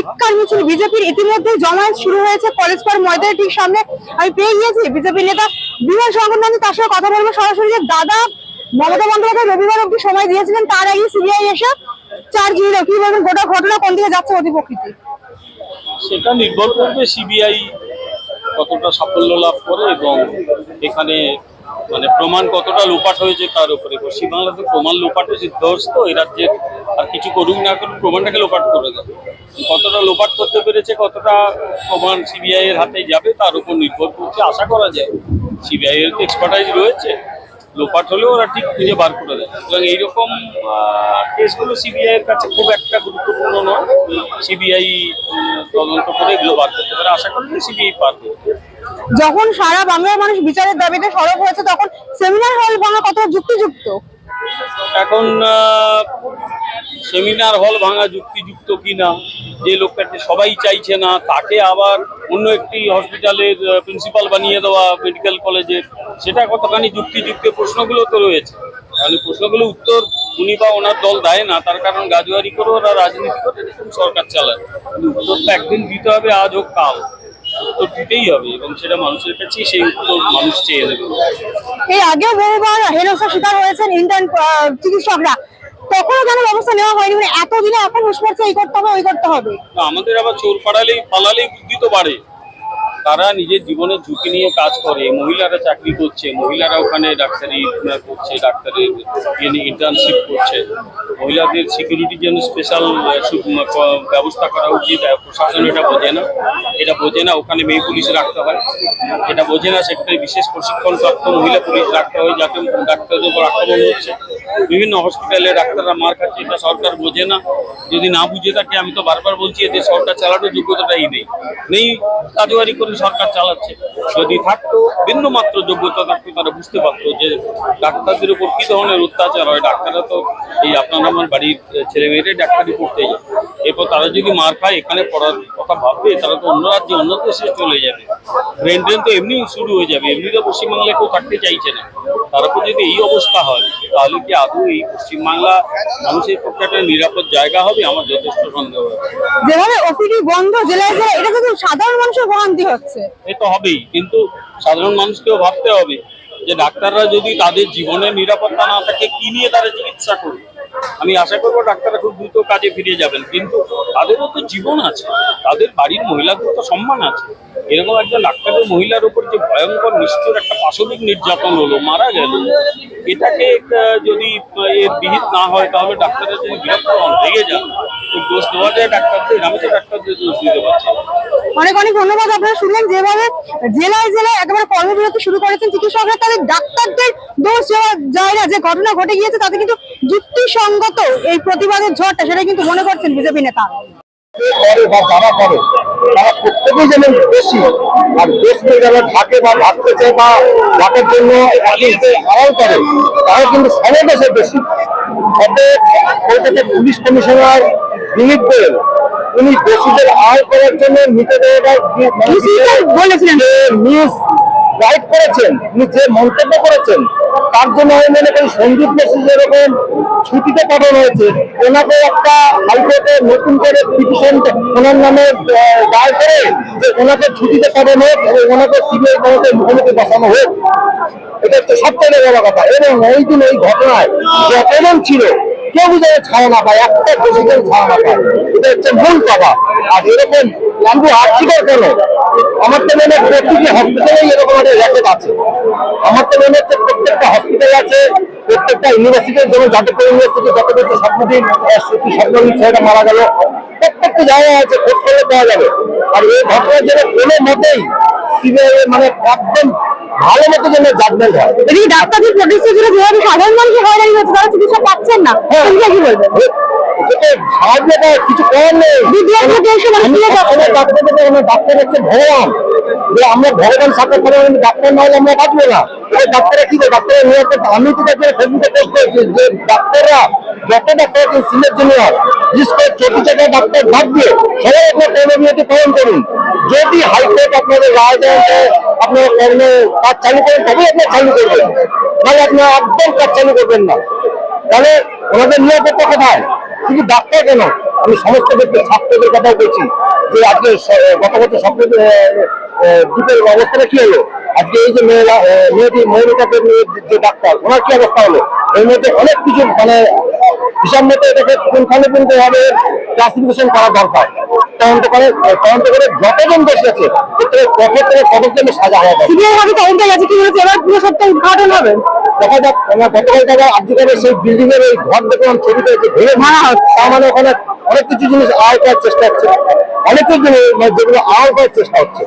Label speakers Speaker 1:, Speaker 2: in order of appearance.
Speaker 1: ধিক্কার মিছিল বিজেপির ইতিমধ্যে জমায়েত শুরু হয়েছে কলেজ পাড় ময়দানের ঠিক সামনে। আমি পেয়ে গিয়েছি। বিজেপি নেতা বিমান সংগঠন তার সঙ্গে কথা বলব। সরাসরি যে দাদা মমতা বন্দ্যোপাধ্যায় রবিবার অব্দি সময় দিয়েছিলেন, তার আগে সিবিআই এসে চার্জ নিল। কি বলবেন? গোটা ঘটনা কোন দিকে যাচ্ছে অতি
Speaker 2: সেটা নির্ভর করবে সিবিআই কতটা সাফল্য লাভ করে এবং এখানে মানে প্রমাণ কতটা লোপাট হয়েছে তার উপরে। পশ্চিমবাংলাতে প্রমাণ লোপাটে সিদ্ধহস্ত এই রাজ্যের আর কিছু করুক না করুক, প্রমাণটাকে লোপাট করে দেবে। কতটা লোপাট করতে পেরেছে কতটা প্রমাণ সিবিআই এর হাতে যাবে তার উপর নির্ভর করছে। আশা করা যায় সিবিআই এর তো এক্সপার্টাইজ রয়েছে লোপাট হলেও ওরা ঠিক খুঁজে বার করে দেয়। সুতরাং এইরকম কেসগুলো সিবিআই এর কাছে খুব একটা গুরুত্বপূর্ণ নয়। সিবিআই তদন্ত করে এগুলো বার করতে পারে। আশা করি সিবিআই পার পারবে
Speaker 1: যখন সারা বাংলার মানুষ বিচারের দাবিতে সরব হয়েছে তখন সেমিনার হল ভাঙা কত যুক্তিযুক্ত?
Speaker 2: এখন সেমিনার হল ভাঙা যুক্তিযুক্ত কিনা যে লোকটাকে সবাই চাইছে না, তাকে আবার অন্য একটি হসপিটালের প্রিন্সিপাল বানিয়ে দেওয়া মেডিকেল কলেজের সেটা কতখানি যুক্তিযুক্ত? প্রশ্নগুলো তো রয়েছে। তাহলে প্রশ্নগুলো উত্তর উনি বা ওনার দল দেয় না, তার কারণ গাজুয়ারি করে ওরা রাজনীতি করে সরকার চালায়। উত্তর তো একদিন দিতে হবে, আজ হোক কাল। উত্তর দিতেই হবে, এবং সেটা মানুষের কাছে সেই উত্তর মানুষ চেয়ে নেবে।
Speaker 1: এই আগেও বহুবার হেনস্থার শিকার হয়েছেন ইন্টার্ন চিকিৎসকরা। তখনও কেন ব্যবস্থা নেওয়া হয়নি। মানে এতদিনে এখন হুঁশ পড়ছে এই করতে হবে, ওই করতে হবে।
Speaker 2: আমাদের আবার চোর পাড়ালেই পালালেই বুদ্ধি তো বাড়ে। তারা নিজের জীবনের ঝুঁকি নিয়ে কাজ করে। মহিলারা চাকরি করছে, মহিলারা ওখানে ডাক্তারি করছে ডাক্তারের ইন্টার্নশিপ করছে। মহিলাদের সিকিউরিটির জন্য স্পেশাল ব্যবস্থা করা উচিত প্রশাসন এটা বোঝে না। এটা বোঝে না, ওখানে মেয়ে পুলিশ রাখতে হয়। এটা বোঝে না, সেখানে বিশেষ প্রশিক্ষণপ্রাপ্ত মহিলা পুলিশ রাখতে হয়, যাতে ডাক্তারদের উপর আক্রমণ হচ্ছে। বিভিন্ন হসপিটালে ডাক্তাররা মার খাচ্ছে, এটা সরকার বোঝে না। যদি না বুঝে থাকে, আমি তো বারবার বলছি, এদের সরকার চালানোর যোগ্যতাটাই নেই। নেই কাজবারি করে সরকার চালাচ্ছে। যদি থাকতো ভিন্ন মাত্র যোগ্যতা থাকতো, তারা বুঝতে পারতো যে ডাক্তারদের উপর কি ধরনের অত্যাচার হয়। ডাক্তাররা তো এই আপনার আমার বাড়ির ছেলে মেয়েরাই ডাক্তারি পড়তে যায়। এরপর তারা যদি মার খায়, এখানে পড়ার কথা ভাববে, তারা তো অন্য রাজ্যে, অন্য দেশে চলে যাবে। ব্রেন ড্রেন তো এমনি শুরু হয়ে যাবে। এমনি তো পশ্চিমবাংলায় কেউ থাকতে চাইছে না। তার উপর যদি এই অবস্থা হয় তাহলে কি আদৌ এই পশ্চিমবাংলা মানুষের পক্ষে একটা নিরাপদ জায়গা হবে? আমার যথেষ্ট সন্দেহ
Speaker 1: যেভাবে ওপিডি বন্ধ জেলায় জেলায় এটা কিন্তু সাধারণ মানুষের ভোগান্তি হচ্ছে।
Speaker 2: এ তো হবেই কিন্তু সাধারণ মানুষকেও ভাবতে হবে যে ডাক্তাররা যদি তাদের জীবনের নিরাপত্তা না থাকে কি নিয়ে তারা চিকিৎসা করবে? আমি আশা করব ডাক্তাররা খুব দ্রুত কাজে ফিরে যাবেন। কিন্তু তাদেরও তো জীবন আছে। তাদের বাড়ির মহিলাদের তো সম্মান আছে। এরকম একজন ডাক্তারের মহিলার উপর যে ভয়ঙ্কর, নিষ্ঠুর একটা পাশবিক নির্যাতন হলো, মারা গেল, এটাকে যদি এর বিহিত না হয়, তাহলে ডাক্তাররা যদি বিরক্ত হন, রেগে যান দোষ দেওয়া যায় ডাক্তারদের, আমি তো ডাক্তারদের দোষ দিতে পারছি
Speaker 1: অনেক অনেক ধন্যবাদ আপনারা শুনলেন। যেভাবে জেলায় জেলায় একেবারে কর্মবিরতি শুরু করেছেন চিকিৎসকরা, তাদের ডাক্তারদের দোষ যায় না। যে ঘটনা ঘটে গিয়েছে, তাতে কিন্তু যুক্তিসঙ্গত এই প্রতিবাদের ঝড়টা সেটা কিন্তু মনে করছেন বিজেপি নেতা।
Speaker 3: করে বা যারা করে তারা প্রত্যেকেই যেন বেশি আর দেশকে যারা ঢাকে বা ঢাকতেছে বা ঢাকার জন্য আড়াল করে তারা কিন্তু সমাবেশে বেশি। অতএব কলকাতা পুলিশ কমিশনার দিলীপ গোয়েল উনি দোষীদের আড়াল করার জন্য বলেছিলেন? নিউজ গাইড করেছেন, উনি যে মন্তব্য করেছেন, তার জন্য আমি মনে করি সন্দীপ মেসি যেরকম ছুটিতে পাঠানো হয়েছে, ওনাকে একটা হাইকোর্টে নতুন করে পিটিশন, ওনার নামে দায়ের করে যে ওনাকে ছুটিতে পাঠানো হোক এবং ওনাকে সিবিআই কোর্টে মুখোমুখি বসানো হোক। এটা হচ্ছে সবথেকে বড় কথা। এবং ওই দিন এই ঘটনায় যতজন ছিল কেউ যেন ছাড়া না পায় একটা দোষী কেউ ছাড়া না পায় এটা হচ্ছে মূল কথা। আর এরকম শুধু আর্থিকের কেন? আমার তো মনে হয় প্রতিটি হসপিটালেই এরকম একটা রেকর্ড আছে। আমার তো মনে হচ্ছে প্রত্যেকটা হসপিটাল আছে, প্রত্যেকটা ইউনিভার্সিটির যেমন যাদবপুর ইউনিভার্সিটি যত হচ্ছে স্বপ্নদিন স্বপ্নদিন ছেলেটা মারা গেল। প্রত্যেকটা জায়গায় আছে, খোঁজ করলে পাওয়া যাবে। আর এই ঘটনার জন্য কোনো মতেই সিবিআই মানে একদম ভালো মতো যেন জাজমেন্ট হয়
Speaker 1: এদিকে ডাক্তারদের প্রতিষ্ঠা ছিল যেভাবে সাধারণ মানুষের হয়রানি হচ্ছে তারা চিকিৎসা পাচ্ছেন না। সেদিকে কি
Speaker 3: কিছু নেই।
Speaker 1: দিয়ে
Speaker 3: আমার ডাক্তার হচ্ছে ভগবান। যে আমরা ভগবান সাক্ষাৎ করে ডাক্তার না হলে আমরা বাঁচবো না। ডাক্তাররা কি করে? ডাক্তারের নিয়ে আমি তো তাকে ফেসবুকে পোস্ট করেছি যে ডাক্তাররা যত ডাক্তার আছেন সিনিয়র জুনিয়র বিশেষ করে চটি চাকা ডাক্তার বাদ দিয়ে সবাই আপনার কর্মবিরতি পালন করুন। যদি হাইকোর্ট আপনাদের রায় দেন যে আপনারা কর্ম কাজ চালু করেন তবেই আপনার চালু করবেন। নাহলে আপনারা একদম কাজ চালু করবেন না। তাহলে ওনাদের নিরাপত্তা কোথায়? শুধু ডাক্তার কেন? আমি সমস্ত ব্যক্তি, ছাত্রদের কথাও বলছি যে আজকে গত বছর স্বপ্ন দ্বীপের অবস্থাটা কি হলো? আজকে এই যে মেয়েরা মেয়েটি মহিলাটাকে যে ডাক্তার, ওনার কি অবস্থা হলো? এর মধ্যে অনেক কিছু মানে হিসাব মতো এটাকে পুঙ্খানুপুঙ্খ ভাবে ক্লাসিফিকেশন করা দরকার? তদন্ত করে তদন্ত করে যতজন দোষী আছে থেকে কতজনের সাজা হওয়া দরকার
Speaker 1: তদন্তে গেছে কি এবার পুরো সপ্তাহ উদ্ঘাটন হবে।
Speaker 3: দেখা যাক আমরা গতকাল টাকা আজকের সেই বিল্ডিং এর এই ঘর দেখলাম ছবিটা যে ভেঙে ভাঙা হচ্ছে তার মানে ওখানে অনেক কিছু জিনিস আয় করার চেষ্টা হচ্ছে। অনেক কিছু মানে যেগুলো আয় করার চেষ্টা হচ্ছে।